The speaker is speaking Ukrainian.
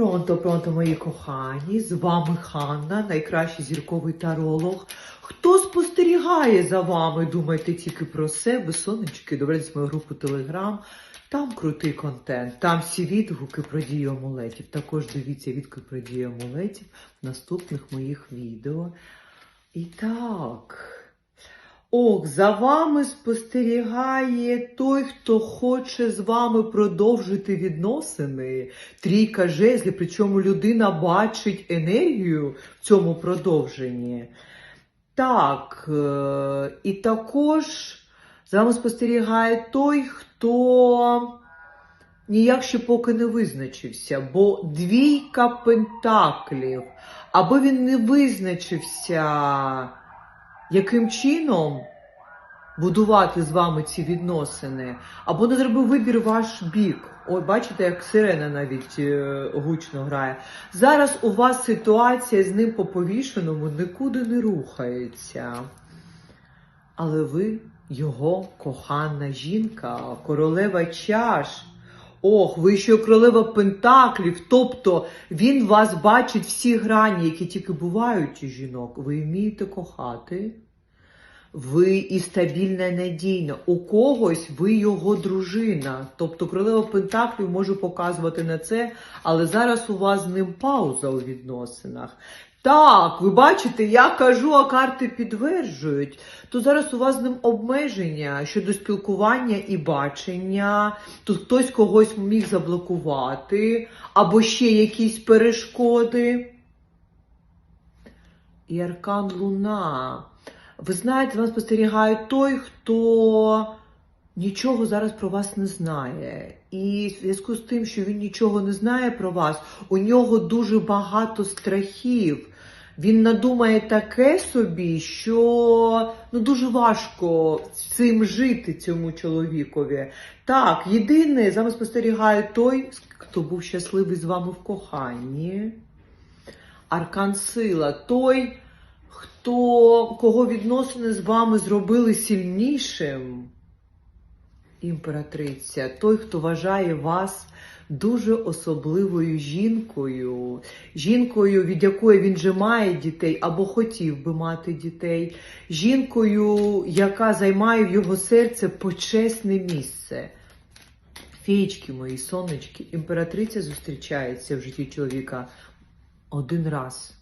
Пронто, пронто, мої кохані, з вами Ханна, найкращий зірковий таролог. Хто спостерігає за вами, думайте тільки про себе, сонечки, в мою групу Телеграм. Там крутий контент, там всі відгуки про дію амулетів. Також дивіться відгуки про дію амулетів в наступних моїх відео. І так. Ох, за вами спостерігає той, хто хоче з вами продовжити відносини. Трійка жезлів, причому людина бачить енергію в цьому продовженні. Так, е, і також за вами спостерігає той, хто ніяк ще поки не визначився, бо двійка пентаклів, аби він не визначився яким чином будувати з вами ці відносини, або не зробив вибір ваш бік. Ой, бачите, як сирена навіть е, гучно грає. Зараз у вас ситуація з ним по повішеному нікуди не рухається. Але ви його кохана жінка, королева чаш. Ох, ви ще королева пентаклів, тобто він вас бачить всі грані, які тільки бувають у жінок. Ви вмієте кохати, ви і стабільна і надійна. У когось ви його дружина. Тобто королева пентаклів може показувати на це, але зараз у вас з ним пауза у відносинах. Так, ви бачите, я кажу, а карти підтверджують. То зараз у вас з ним обмеження щодо спілкування і бачення. Тут хтось когось міг заблокувати, або ще якісь перешкоди. І аркан Луна. Ви знаєте, вас спостерігає той, хто нічого зараз про вас не знає. І в зв'язку з тим, що він нічого не знає про вас, у нього дуже багато страхів. Він надумає таке собі, що ну дуже важко цим жити цьому чоловікові. Так, єдине, з вами спостерігає той, хто був щасливий з вами в коханні. Аркан сила, той, хто кого відносини з вами зробили сильнішим. Імператриця, той, хто вважає вас дуже особливою жінкою, жінкою, від якої він же має дітей або хотів би мати дітей, жінкою, яка займає в його серце почесне місце. Феєчки мої, сонечки, імператриця зустрічається в житті чоловіка один раз.